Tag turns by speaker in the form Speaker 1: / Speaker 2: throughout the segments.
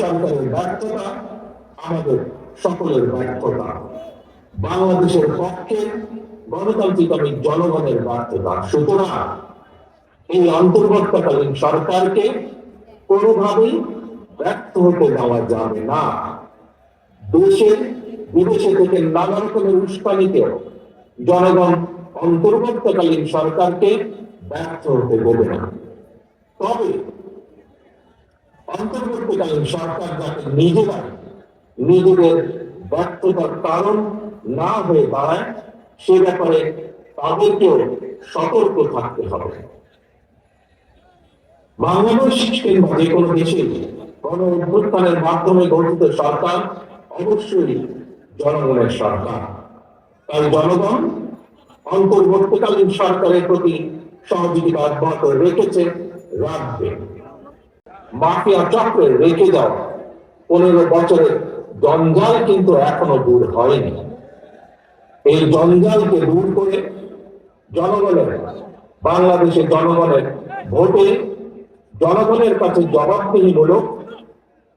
Speaker 1: সরকারের ব্যর্থতা আমাদের সকলের ব্যর্থতা বাংলাদেশের পক্ষে গণতান্ত্রিক আমি জনগণের ব্যর্থতা সুতরাং এই অন্তর্বর্তীকালীন সরকারকে কোনোভাবেই ব্যর্থ হতে দেওয়া যাবে না। দেশে, বিদেশে থেকে নানা রকমের উস্কানিতেও জনগণ অন্তর্বর্তীকালীন সরকারকে ব্যর্থ হতে দেবে না। তবে অন্তর্বর্তীকালীন সরকার যাতে নিজেরা নিজেদের ব্যর্থতার কারণ না হয়ে দাঁড়ায়, সে ব্যাপারে তাদেরকেও সতর্ক থাকতে হবে। বাংলাদেশ কিংবা যে কোনো দেশে গণ অভ্যুত্থানের মাধ্যমে গঠিত সরকার অবশ্যই জনগণের সরকার। তাই জনগণ অন্তর্বর্তীকালীন সরকারের প্রতি সহযোগিতা অব্যাহত রেখেছে রাখবে মাফিয়া চক্রে রেখে যাওয়া পনেরো বছরের জঞ্জাল কিন্তু এখনও দূর হয়নি। এই জঞ্জালকে দূর করে জনগণের, বাংলাদেশের জনগণের ভোটে জনগণের কাছে জবাবদিহিমূলক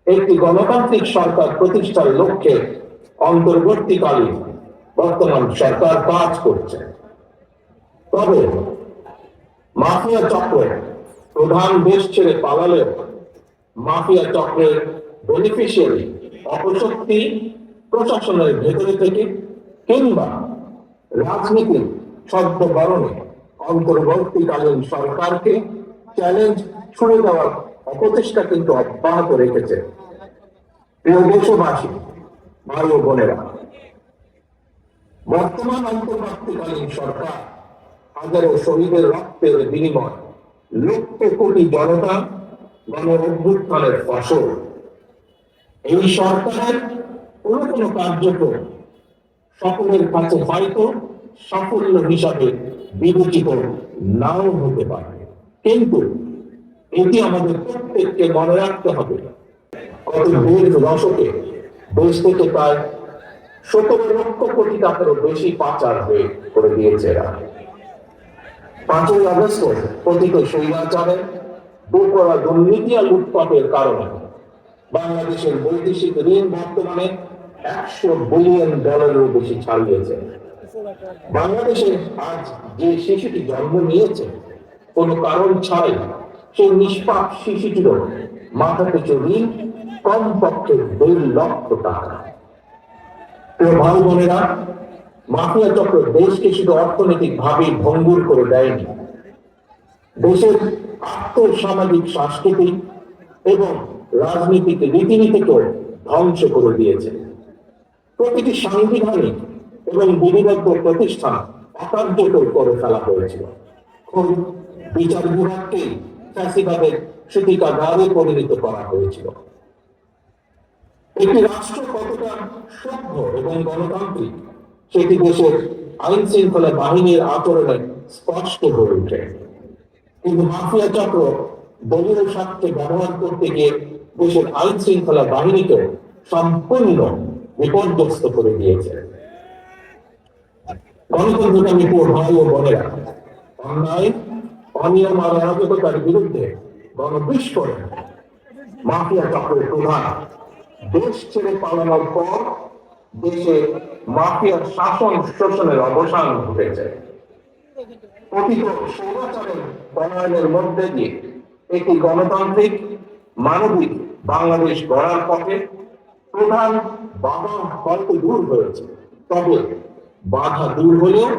Speaker 1: একটি গণতান্ত্রিক সরকার প্রতিষ্ঠার লক্ষ্যে অন্তর্বর্তীকালীন বর্তমান সরকার কাজ করছে। তবে মাফিয়া চক্রের প্রধান দেশ ছেড়ে পালালেও মাফিয়া চক্রের বেনিফিশিয়ারি অপশক্তি প্রশাসনের ভেতরে থেকে কিংবা রাজনীতির শব্দ অন্তর্বর্তীকালীন সরকারকে চ্যালেঞ্জ ছুড়ে দেওয়ার অপচেষ্টা কিন্তু অব্যাহত রেখেছে। প্রিয় দেশবাসী, ভাই ও বোনেরা, বর্তমান অন্তর্বর্তীকালীন সরকার হাজারো শহীদের রক্তের বিনিময়, লক্ষ কোটি জনতা গণ ফসল। এই সরকারের কোন কোন কার্যক্রম সকলের কাছে হয়তো সাফল্য হিসাবে বিবেচিত নাও হতে পারে। কিন্তু এটি আমাদের প্রত্যেককে মনে রাখতে হবে। গত দেড় দশকে দেশ থেকে প্রায় সতেরো লক্ষ কোটি টাকারও বেশি পাচার হয়ে করে দিয়েছে এরা। পাঁচই আগস্ট পতিত দুর্বলা দুর্নীতি আর লুটপাটের কারণে বাংলাদেশের বৈদেশিক ঋণ বর্তমানে একশো বিলিয়ন ডলারেরও বেশি ছাড়িয়েছে। বাংলাদেশে আজ যে শিশুটি জন্ম নিয়েছে, কোনো কারণ ছাড়াই সেই নিষ্পাপ শিশুটিরও মাথা পিছু ঋণ কমপক্ষে দেড় লক্ষ টাকা। প্রিয় ভাই বোনেরা, মাফিয়া চক্র দেশকে শুধু অর্থনৈতিক ভাবে ভঙ্গুর করে দেয়নি দেশের আর্থসামাজিক সাংস্কৃতিক এবং রাজনৈতিক রীতিনীতিকে ধ্বংস করে দিয়েছে। প্রতিটি সাংবিধানিক এবং বিধিবদ্ধ প্রতিষ্ঠান অকার্যকর করে ফেলা হয়েছিল। বিচার বিভাগকেই ফ্যাসিবাদের সূতিকাগারে পরিণত করা হয়েছিল। একটি রাষ্ট্র কতটা সভ্য এবং গণতান্ত্রিক, সেটি দেশের আইন শৃঙ্খলা বাহিনীর আচরণে স্পষ্ট হয়ে ওঠে। কিন্তু মাফিয়া চক্র দলীয় স্বার্থে ব্যবহার করতে গিয়ে দেশের আইন শৃঙ্খলা বাহিনীকে সম্পূর্ণ বিপর্যস্ত করে দিয়েছে। ভাই ও অন্যায়, অনিয়ম আর অরাজকতার বিরুদ্ধে গণবিস্ফোরণ। মাফিয়া চক্রের প্রধান। দেশ ছেড়ে পালানোর পর দেশে মাফিয়ার শাসন শোষণের অবসান ঘটেছে। প্রকৃত স্বৈরাচারের প্রণয়নের মধ্যে দিয়ে একটি গণতান্ত্রিক, মানবিক বাংলাদেশ গড়ার পথে প্রধান বাধা হয়তো দূর হয়েছে, তবে বাধা দূর হলেও